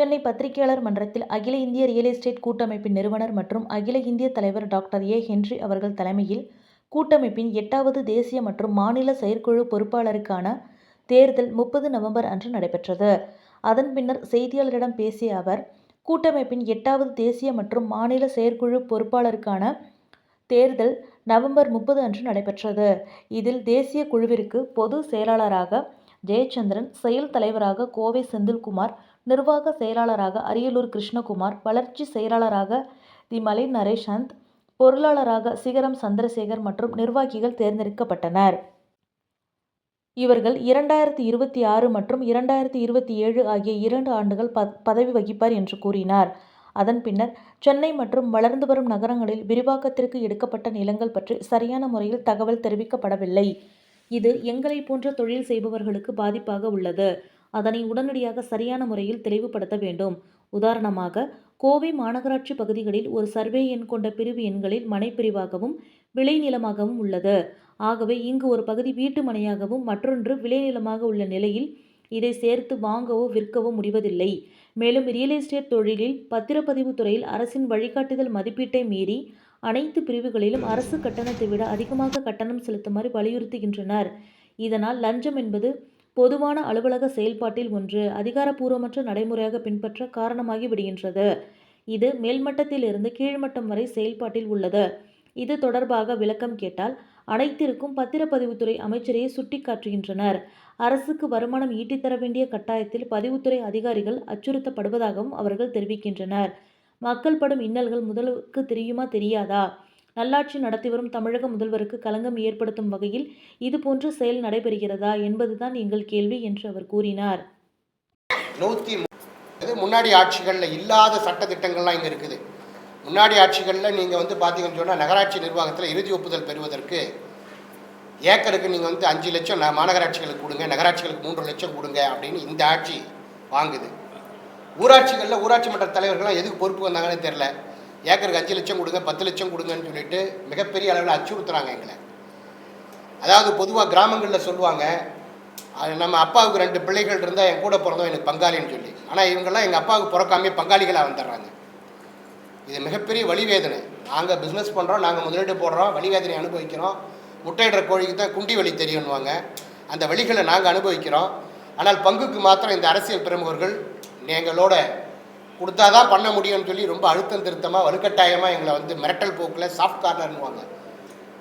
சென்னை பத்திரிகையாளர் மன்றத்தில் அகில இந்திய ரியல் எஸ்டேட் கூட்டமைப்பின் நிறுவனர் மற்றும் அகில இந்திய தலைவர் டாக்டர் ஏ. ஹென்றி அவர்கள் தலைமையில் கூட்டமைப்பின் எட்டாவது தேசிய மற்றும் மாநில செயற்குழு பொறுப்பாளருக்கான தேர்தல் முப்பது நவம்பர் அன்று நடைபெற்றது. அதன் பின்னர் செய்தியாளரிடம் பேசிய அவர் கூட்டமைப்பின் எட்டாவது தேசிய மற்றும் மாநில செயற்குழு பொறுப்பாளருக்கான தேர்தல் நவம்பர் முப்பது அன்று நடைபெற்றது. இதில் தேசிய குழுவிற்கு பொது செயலாளராக ஜெயச்சந்திரன் செயல் தலைவராக கோவை செந்தில்குமார் நிர்வாக செயலாளராக அரியலூர் கிருஷ்ணகுமார் வளர்ச்சி செயலாளராக தி மலை நரேஷந்த் பொருளாளராக சிகரம் சந்திரசேகர் மற்றும் நிர்வாகிகள் தேர்ந்தெடுக்கப்பட்டனர். இவர்கள் இரண்டாயிரத்தி இருபத்தி ஆறு மற்றும் இரண்டாயிரத்தி இருபத்தி ஏழு ஆகிய இரண்டு ஆண்டுகள் ப பதவி வகிப்பார் என்று கூறினார். அதன் பின்னர் சென்னை மற்றும் வளர்ந்து வரும் நகரங்களில் விரிவாக்கத்திற்கு எடுக்கப்பட்ட நிலங்கள் பற்றி சரியான முறையில் தகவல் தெரிவிக்கப்படவில்லை. இது எங்களை போன்ற தொழில் செய்பவர்களுக்கு பாதிப்பாக உள்ளது. அதனை உடனடியாக சரியான முறையில் தெளிவுபடுத்த வேண்டும். உதாரணமாக கோவை மாநகராட்சி பகுதிகளில் ஒரு சர்வே எண் கொண்ட பிரிவு எண்களில் மனைப்பிரிவாகவும் விளைநிலமாகவும் உள்ளது. ஆகவே இங்கு ஒரு பகுதி வீட்டு மனையாகவும் மற்றொன்று விளைநிலமாக உள்ள நிலையில் இதை சேர்த்து வாங்கவோ விற்கவோ முடிவதில்லை. மேலும் ரியல் எஸ்டேட் தொழிலில் பத்திரப்பதிவு துறையில் அரசின் வழிகாட்டுதல் மதிப்பீட்டை மீறி அனைத்து பிரிவுகளிலும் அரசு கட்டணத்தை விட அதிகமாக கட்டணம் செலுத்துமாறு வலியுறுத்துகின்றனர். இதனால் லஞ்சம் என்பது பொதுவான அலுவலக செயல்பாட்டில் ஒன்று அதிகாரப்பூர்வமற்ற நடைமுறையாக பின்பற்ற காரணமாகி விடுகின்றது. இது மேல்மட்டத்திலிருந்து கீழ்மட்டம் வரை செயல்பாட்டில் உள்ளது. இது தொடர்பாக விளக்கம் கேட்டால் அனைத்திற்கும் பத்திரப்பதிவுத்துறை அமைச்சரையே சுட்டிக்காட்டுகின்றனர். அரசுக்கு வருமானம் ஈட்டித்தர வேண்டிய கட்டாயத்தில் பதிவுத்துறை அதிகாரிகள் அச்சுறுத்தப்படுவதாகவும் அவர்கள் தெரிவிக்கின்றனர். மக்கள் படும் இன்னல்கள் முதலுக்கு தெரியுமா தெரியாதா? நல்லாட்சி நடத்தி வரும் தமிழக முதல்வருக்கு களங்கம் ஏற்படுத்தும் வகையில் இதுபோன்ற செயல் நடைபெறுகிறதா என்பதுதான் எங்கள் கேள்வி என்று அவர் கூறினார். நூற்றி முன்னாடி ஆட்சிகளில் இல்லாத சட்டத்திட்டங்கள்லாம் இங்கே இருக்குது. முன்னாடி ஆட்சிகளில் நீங்கள் வந்து பார்த்தீங்கன்னு சொன்னால் நகராட்சி நிர்வாகத்தில் இறுதி ஒப்புதல் பெறுவதற்கு ஏக்கருக்கு நீங்கள் வந்து அஞ்சு லட்சம் ந- மாநகராட்சிகளுக்கு கொடுங்க நகராட்சிகளுக்கு மூன்று லட்சம் கொடுங்க அப்படின்னு இந்த ஆட்சி வாங்குது. ஊராட்சிகளில் ஊராட்சி மன்ற தலைவர்கள்லாம் எதுக்கு பொறுப்பு வந்தாங்கன்னு தெரில ஏக்கருக்கு அஞ்சு லட்சம் கொடுங்க பத்து லட்சம் கொடுங்கன்னு சொல்லிட்டு மிகப்பெரிய அளவில் அச்சுறுத்துறாங்க எங்களை. அதாவது பொதுவாக கிராமங்களில் சொல்லுவாங்க அது நம்ம அப்பாவுக்கு ரெண்டு பிள்ளைகள் இருந்தால் என் கூட பிறந்தோம் எனக்கு பங்காளின்னு சொல்லி. ஆனால் இவங்கெல்லாம் எங்கள் அப்பாவுக்கு பிறக்காமே பங்காளிகளாக வந்துடுறாங்க. இது மிகப்பெரிய வழிவேதனை. நாங்கள் பிஸ்னஸ் பண்ணுறோம் நாங்கள் முதலீடு போடுறோம் வழிவேதனை அனுபவிக்கிறோம். முட்டையிடுற கோழிக்கு தான் குண்டி வழி தெரியும்னுவாங்க. அந்த வழிகளை நாங்கள் அனுபவிக்கிறோம். ஆனால் பங்குக்கு மாத்திரம் இந்த அரசியல் பிரமுகர்கள் எங்களோட கொடுத்தாதான் பண்ண முடியும்னு சொல்லி ரொம்ப அழுத்தம் திருத்தமாக வலுக்கட்டாயமாக எங்களை வந்து மிரட்டல் போக்கில் சாஃப்ட் கார்னர்னுவாங்க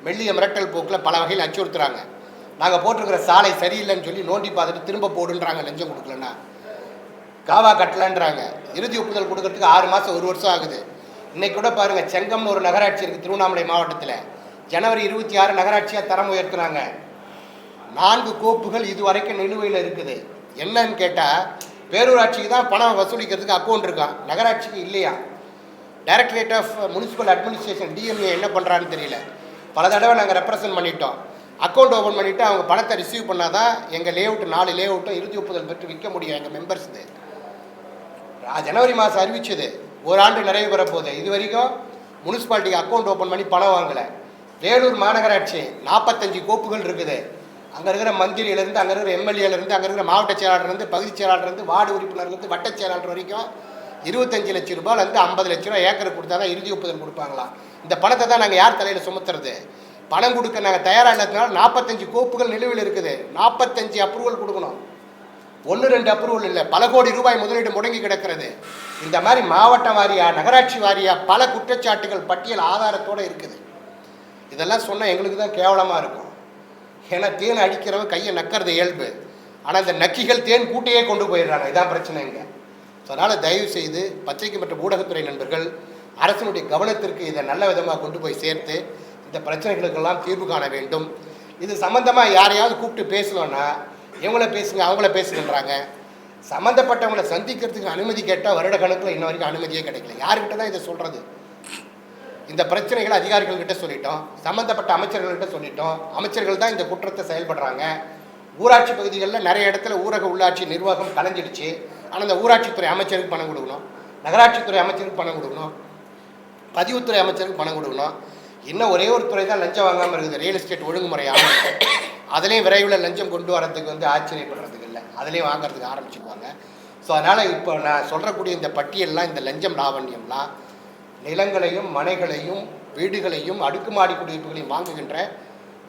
மெல்லிய மிரட்டல் போக்கில் பல வகையில் அச்சுறுத்துறாங்க. நாங்கள் போட்டிருக்கிற சாலை சரியில்லைன்னு சொல்லி நோண்டி பார்த்துட்டு திரும்ப போடுன்றாங்க லஞ்சம் கொடுக்கலன்னா. காவா கட்டலன்றாங்க. இறுதி ஒப்புதல் கொடுக்கறதுக்கு ஆறு மாதம் ஒரு வருஷம் ஆகுது. இன்றைக்கி கூட பாருங்கள் செங்கம்னு ஒரு நகராட்சி இருக்குது திருவண்ணாமலை மாவட்டத்தில். ஜனவரி இருபத்தி ஆறு நகராட்சியாக தரம் உயர்த்துனாங்க. நான்கு கோப்புகள் இது வரைக்கும் நிலுவையில் இருக்குது. என்னன்னு கேட்டால் பேரூராட்சிக்கு தான் பணம் வசூலிக்கிறதுக்கு அக்கௌண்ட் இருக்கான் நகராட்சிக்கு இல்லையா? Directorate of municipal administration DMA என்ன பண்ணுறான்னு தெரியல. பல தடவை நாங்கள் ரெப்ரசன்ட் பண்ணிட்டோம். அக்கௌண்ட் ஓப்பன் பண்ணிவிட்டு அவங்க பணத்தை ரிசீவ் பண்ணால் தான் எங்கள் லேஅவுட் நாலு லேஅவுட்டும் இறுதி ஒப்புதல் பெற்று விற்க முடியும் எங்கள் மெம்பர்ஸ்து ஜனவரி மாதம் அறிவிச்சது. ஒரு ஆண்டு நிறைவு பெற போகுது. இது வரைக்கும் முனிசிபாலிட்டிக்கு அக்கௌண்ட் ஓப்பன் பண்ணி பணம் வாங்கலை. வேலூர் மாநகராட்சி நாற்பத்தஞ்சு கோப்புகள் இருக்குது. அங்கே இருக்கிற மந்திரியிலேருந்து அங்கே இருக்கிற எம்எல்ஏலேருந்து அங்கே இருக்கிற மாவட்ட செயலாளர்லேருந்து பகுதி செயலாளர்லேருந்து வார்டு உறுப்பினர்லேருந்து வட்ட செயலாளர் வரைக்கும் இருபத்தஞ்சு லட்சம் ரூபாயிலேருந்து ஐம்பது லட்ச ரூபா ஏக்கர் கொடுத்தா தான் இறுதி ஒப்புதல் கொடுப்பாங்களாம் இந்த பணத்தை தான் நாங்கள் யார் தலையில் சுமத்துறது? பணம் கொடுக்க நாங்கள் தயாராக இல்லாததுனால நாற்பத்தஞ்சு கோப்புகள் நிலுவையில் இருக்குது. நாற்பத்தஞ்சு அப்ரூவல் கொடுக்கணும். ஒன்று ரெண்டு அப்ரூவல் இல்லை. பல கோடி ரூபாய் முதலீடு முடங்கி கிடக்கிறது. இந்த மாதிரி மாவட்ட வாரியா நகராட்சி வாரியா பல குற்றச்சாட்டுகள் பட்டியல் ஆதாரத்தோடு இருக்குது. இதெல்லாம் சொன்னால் எங்களுக்கு தான் கேவலமாக இருக்கும். ஏன்னா தேன் அடிக்கிறவன் கையை நக்கிறது இயல்பு. ஆனால் இந்த நக்கிகள் தேன் கூட்டையே கொண்டு போயிடுறாங்க. இதான் பிரச்சனை இங்கே. ஸோ அதனால் தயவு செய்து பத்திரிகை மற்றும் ஊடகத்துறை நண்பர்கள் அரசினுடைய கவனத்திற்கு இதை நல்ல விதமாக கொண்டு போய் சேர்த்து இந்த பிரச்சனைகளுக்கெல்லாம் தீர்வு காண வேண்டும். இது சம்மந்தமாக யாரையாவது கூப்பிட்டு பேசணும்னா இவங்கள பேசுங்க அவங்கள பேசுங்கன்றாங்க. சம்மந்தப்பட்டவங்களை சந்திக்கிறதுக்கு அனுமதி கேட்டால் வருட கணக்கில் இன்ன வரைக்கும் அனுமதியே கிடைக்கல. யாருக்கிட்ட தான் இதை சொல்கிறது இந்த பிரச்சனைகளை அதிகாரிகள்கிட்ட சொல்லிட்டோம் சம்மந்தப்பட்ட அமைச்சர்கள்கிட்ட சொல்லிட்டோம். அமைச்சர்கள் தான் இந்த குற்றத்தை செயல்படுறாங்க. ஊராட்சி பகுதிகளில் நிறைய இடத்துல ஊரக உள்ளாட்சி நிர்வாகம் கலைஞ்சிடுச்சு. ஆனால் அந்த ஊராட்சித்துறை அமைச்சருக்கு பணம் கொடுக்கணும். நகராட்சித்துறை அமைச்சருக்கு பணம் கொடுக்கணும். பதிவுத்துறை அமைச்சருக்கு பணம் கொடுக்கணும். இன்னும் ஒரே ஒரு துறை தான் லஞ்சம் வாங்காமல் இருக்குது. ரியல் எஸ்டேட் ஒழுங்குமுறை ஆணையம். அதுலேயும் விரைவில் லஞ்சம் கொண்டு வரதுக்கு வந்து ஆச்சரியப்படுறதுக்கு இல்லை. அதுலேயும் வாங்குறதுக்கு ஆரம்பிச்சுக்குவாங்க ஸோ அதனால் இப்போ நான் சொல்கிறக்கூடிய இந்த பட்டியல்லாம் இந்த லஞ்சம் லாவண்யம்லாம் நிலங்களையும் மனைகளையும் வீடுகளையும் அடுக்குமாடி குடியிருப்புகளையும் வாங்குகின்ற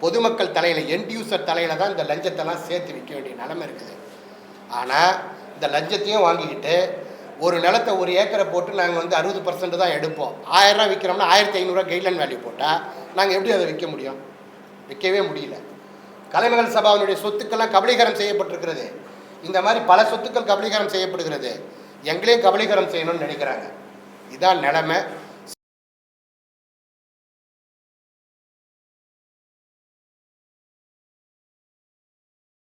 பொதுமக்கள் தலையில் எண்ட் யூசர் தலையில் தான் இந்த லஞ்சத்தெல்லாம் சேர்த்து விற்க வேண்டிய நிலமை இருக்குது. ஆனால் இந்த லஞ்சத்தையும் வாங்கிக்கிட்டு ஒரு நிலத்தை ஒரு ஏக்கரை போட்டு நாங்கள் வந்து அறுபது பர்சன்ட் தான் எடுப்போம். ஆயிரரூவா விற்கிறோம்னா ஆயிரத்தி ஐநூறுரூவா கைட்லைன் வேல்யூ போட்டால் நாங்கள் எப்படி அதை விற்க முடியும்? விற்கவே முடியல. கலைமகள் சபாவினுடைய சொத்துக்கள்லாம் கபலீகரம் செய்யப்பட்டிருக்கிறது. இந்த மாதிரி பல சொத்துக்கள் கபலீகரம் செய்யப்படுகிறது. எங்களையும் கபலீகரம் செய்யணும்னு நினைக்கிறாங்க. இதான் நிலமை.